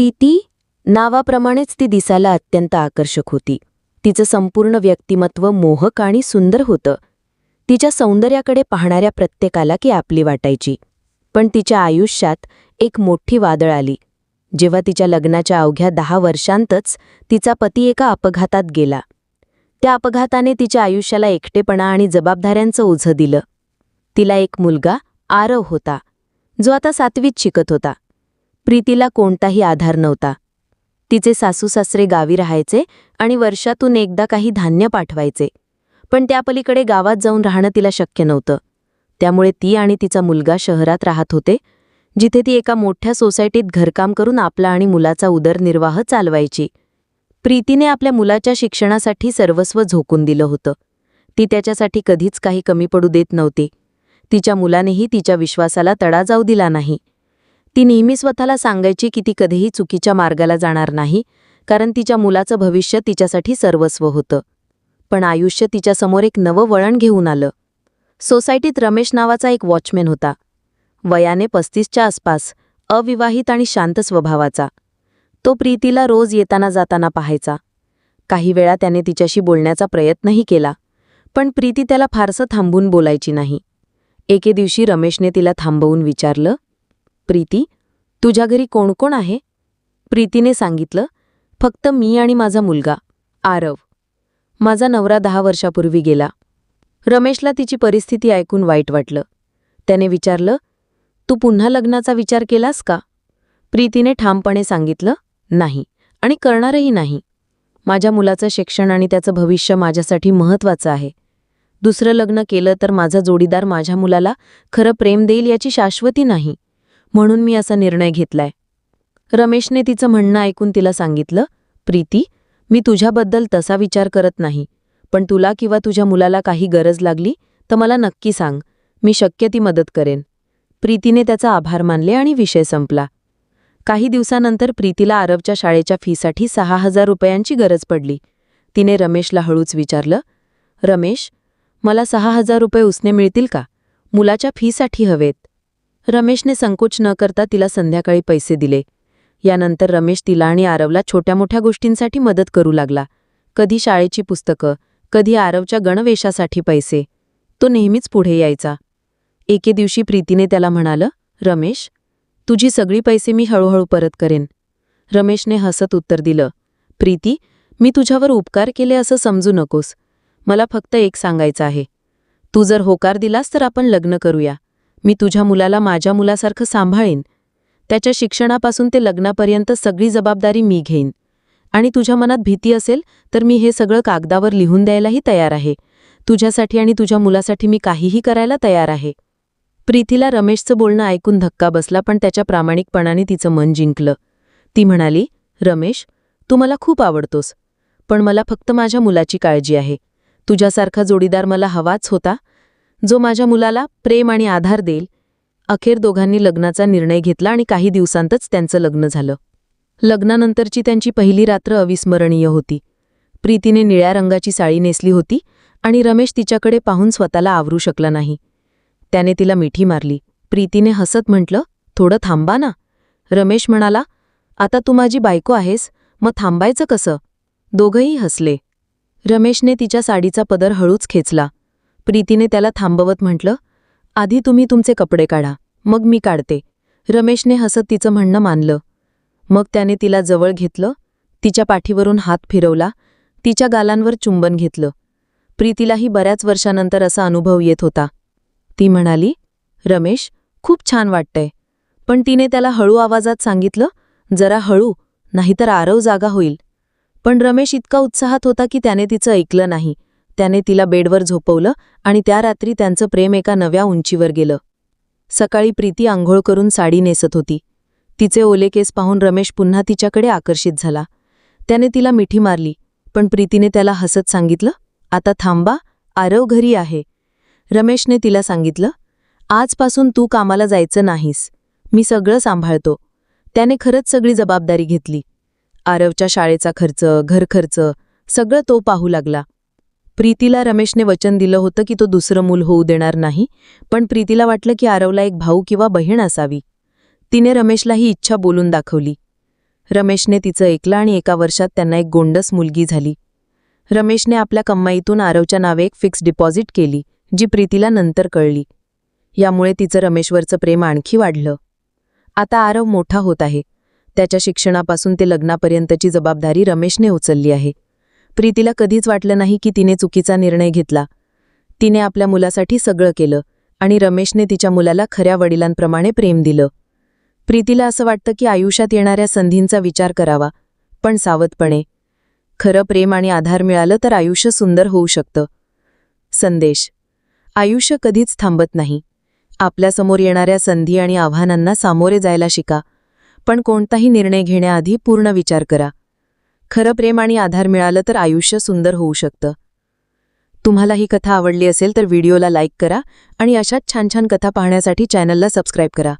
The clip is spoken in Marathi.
प्रीती नावाप्रमाणेच ती दिसायला अत्यंत आकर्षक होती. तिचं संपूर्ण व्यक्तिमत्व मोहक आणि सुंदर होतं. तिच्या सौंदर्याकडे पाहणाऱ्या प्रत्येकाला की आपली वाटायची. पण तिच्या आयुष्यात एक मोठी वादळ आली. जेव्हा तिच्या लग्नाच्या अवघ्या दहा वर्षांतच तिचा पती एका अपघातात गेला. त्या अपघाताने तिच्या आयुष्याला एकटेपणा आणि जबाबदाऱ्यांचं ओझं दिलं. तिला एक मुलगा आरव होता जो आता सातवीत शिकत होता. प्रीतीला कोणताही आधार नव्हता. तिचे सासू सासरे गावी राहायचे आणि वर्षातून एकदा काही धान्य पाठवायचे. पण त्यापलीकडे गावात जाऊन राहणं तिला शक्य नव्हतं. त्यामुळे ती आणि तिचा मुलगा शहरात राहत होते जिथे ती एका मोठ्या सोसायटीत घरकाम करून आपला आणि मुलाचा उदरनिर्वाह चालवायची. प्रीतीने आपल्या मुलाच्या शिक्षणासाठी सर्वस्व झोकून दिलं होतं. ती त्याच्यासाठी कधीच काही कमी पडू देत नव्हती. तिच्या मुलानेही तिच्या विश्वासाला तडा जाऊ दिला नाही. ती नेहमी स्वतःला सांगायची की ती कधीही चुकीच्या मार्गाला जाणार नाही कारण तिच्या मुलाचं भविष्य तिच्यासाठी सर्वस्व होतं. पण आयुष्य तिच्यासमोर एक नवं वळण घेऊन आलं. सोसायटीत रमेश नावाचा एक वॉचमॅन होता. वयाने पस्तीसच्या आसपास अविवाहित आणि शांत स्वभावाचा. तो प्रीतीला रोज येताना जाताना पाहायचा. काही वेळा त्याने तिच्याशी बोलण्याचा प्रयत्नही केला पण प्रीती त्याला फारसं थांबून बोलायची नाही. एके दिवशी रमेशने तिला थांबवून विचारलं प्रीती तुझ्या घरी कोण कोण आहे? प्रीतीने सांगितलं फक्त मी आणि माझा मुलगा आरव. माझा नवरा दहा वर्षापूर्वी गेला. रमेशला तिची परिस्थिती ऐकून वाईट वाटलं. त्याने विचारलं तू पुन्हा लग्नाचा विचार केलास का? प्रीतीने ठामपणे सांगितलं नाही आणि करणारही नाही. माझ्या मुलाचं शिक्षण आणि त्याचं भविष्य माझ्यासाठी महत्त्वाचं आहे. दुसरं लग्न केलं तर माझा जोडीदार माझ्या मुलाला खरं प्रेम देईल याची शाश्वती नाही. म्हणून मी असा निर्णय घेतलाय. रमेशने तिचं म्हणणं ऐकून तिला सांगितलं प्रीती मी तुझ्याबद्दल तसा विचार करत नाही पण तुला किंवा तुझ्या मुलाला काही गरज लागली तर मला नक्की सांग मी शक्य ती मदत करेन. प्रीतीने त्याचा आभार मानले आणि विषय संपला. काही दिवसानंतर प्रीतीला अरबच्या शाळेच्या फीसाठी सहा हजार रुपयांची गरज पडली. तिने रमेशला हळूच विचारलं रमेश मला सहा हजार रुपये उसने मिळतील का? मुलाच्या फीसाठी हवेत. रमेशने संकोच न करता तिला संध्याकाळी पैसे दिले. यानंतर रमेश तिला आणि आरवला छोट्या मोठ्या गोष्टींसाठी मदत करू लागला. कधी शाळेची पुस्तकं कधी आरवच्या गणवेशासाठी पैसे. तो नेहमीच पुढे यायचा. एके दिवशी प्रीतीने त्याला म्हणालं रमेश तुझी सगळी पैसे मी हळूहळू परत करेन. रमेशने हसत उत्तर दिलं प्रीती मी तुझ्यावर उपकार केले असं समजू नकोस. मला फक्त एक सांगायचं आहे. तू जर होकार दिलास तर आपण लग्न करूया. मी तुझ्या मुलाला माझ्या मुलासारखं सांभाळेन. त्याच्या शिक्षणापासून ते लग्नापर्यंत सगळी जबाबदारी मी घेईन. आणि तुझ्या मनात भीती असेल तर मी हे सगळं कागदावर लिहून द्यायलाही तयार आहे. तुझ्यासाठी आणि तुझ्या मुलासाठी मी काहीही करायला तयार आहे. प्रीतीला रमेशचं बोलणं ऐकून धक्का बसला पण त्याच्या प्रामाणिकपणाने तिचं मन जिंकलं. ती म्हणाली रमेश तू मला खूप आवडतोस पण मला फक्त माझ्या मुलाची काळजी आहे. तुझ्यासारखा जोडीदार मला हवाच होता जो माझ्या मुलाला प्रेम आणि आधार देईल. अखेर दोघांनी लग्नाचा निर्णय घेतला आणि काही दिवसांतच त्यांचं लग्न झालं. लग्नानंतरची त्यांची पहिली रात्र अविस्मरणीय होती. प्रीतीने निळ्या रंगाची साडी नेसली होती आणि रमेश तिच्याकडे पाहून स्वतःला आवरू शकला नाही. त्याने तिला मिठी मारली. प्रीतीने हसत म्हटलं थोडं थांबा ना. रमेश म्हणाला आता तू माझी बायको आहेस मग थांबायचं कसं? दोघंही हसले. रमेशने तिच्या साडीचा पदर हळूच खेचला. प्रीतीने त्याला थांबवत म्हटलं आधी तुम्ही तुमचे कपडे काढा मग मी काढते. रमेशने हसत तिचं म्हणणं मानलं. मग त्याने तिला जवळ घेतलं तिच्या पाठीवरून हात फिरवला तिच्या गालांवर चुंबन घेतलं. प्रीतीलाही बऱ्याच वर्षानंतर असा अनुभव येत होता. ती म्हणाली रमेश खूप छान वाटतंय. पण तिने त्याला हळू आवाजात सांगितलं जरा हळू नाहीतर आरव जागा होईल. पण रमेश इतका उत्साहात होता की त्याने तिचं ऐकलं नाही. त्याने तिला बेडवर झोपवलं आणि त्या रात्री त्यांचं प्रेम एका नव्या उंचीवर गेलं. सकाळी प्रीती आंघोळ करून साडी नेसत होती. तिचे ओले केस पाहून रमेश पुन्हा तिच्याकडे आकर्षित झाला. त्याने तिला मिठी मारली पण प्रीतीने त्याला हसत सांगितलं आता थांबा आरव घरी आहे. रमेशने तिला सांगितलं आजपासून तू कामाला जायचं नाहीस मी सगळं सांभाळतो. त्याने खरंच सगळी जबाबदारी घेतली. आरवच्या शाळेचा खर्च घरखर्च सगळं तो पाहू लागला. प्रीतीला रमेशने वचन दिलं होतं की तो दुसरं मूल होऊ देणार नाही पण प्रीतीला वाटलं की आरवला एक भाऊ किंवा बहीण असावी. तिने रमेशला ही इच्छा बोलून दाखवली. रमेशने तिचं ऐकलं आणि एका वर्षात त्यांना एक गोंडस मुलगी झाली. रमेशने आपल्या कमाईतून आरवच्या नावे एक फिक्स डिपॉझिट केली जी प्रीतीला नंतर कळली. यामुळे तिचं रमेशवरचं प्रेम आणखी वाढलं. आता आरव मोठा होत आहे. त्याच्या शिक्षणापासून ते लग्नापर्यंतची जबाबदारी रमेशने उचलली आहे. प्रीतीला कधीच वाटलं नाही की तिने चुकीचा निर्णय घेतला. तिने आपल्या मुलासाठी सगळं केलं आणि रमेशने तिच्या मुलाला खऱ्या वडिलांप्रमाणे प्रेम दिलं. प्रीतीला असं वाटतं की आयुष्यात येणाऱ्या संधींचा विचार करावा पण सावधपणे. खरं प्रेम आणि आधार मिळालं तर आयुष्य सुंदर होऊ शकतं. संदेश. आयुष्य कधीच थांबत नाही. आपल्यासमोर येणाऱ्या संधी आणि आव्हानांना सामोरे जायला शिका पण कोणताही निर्णय घेण्याआधी पूर्ण विचार करा. खरं प्रेम आणि आधार मिळालं तर आयुष्य सुंदर होऊ शकतं. तुम्हाला ही कथा आवडली असेल तर व्हिडिओला लाईक करा आणि अशाच छान छान कथा पाहण्यासाठी चॅनलला सबस्क्राईब करा.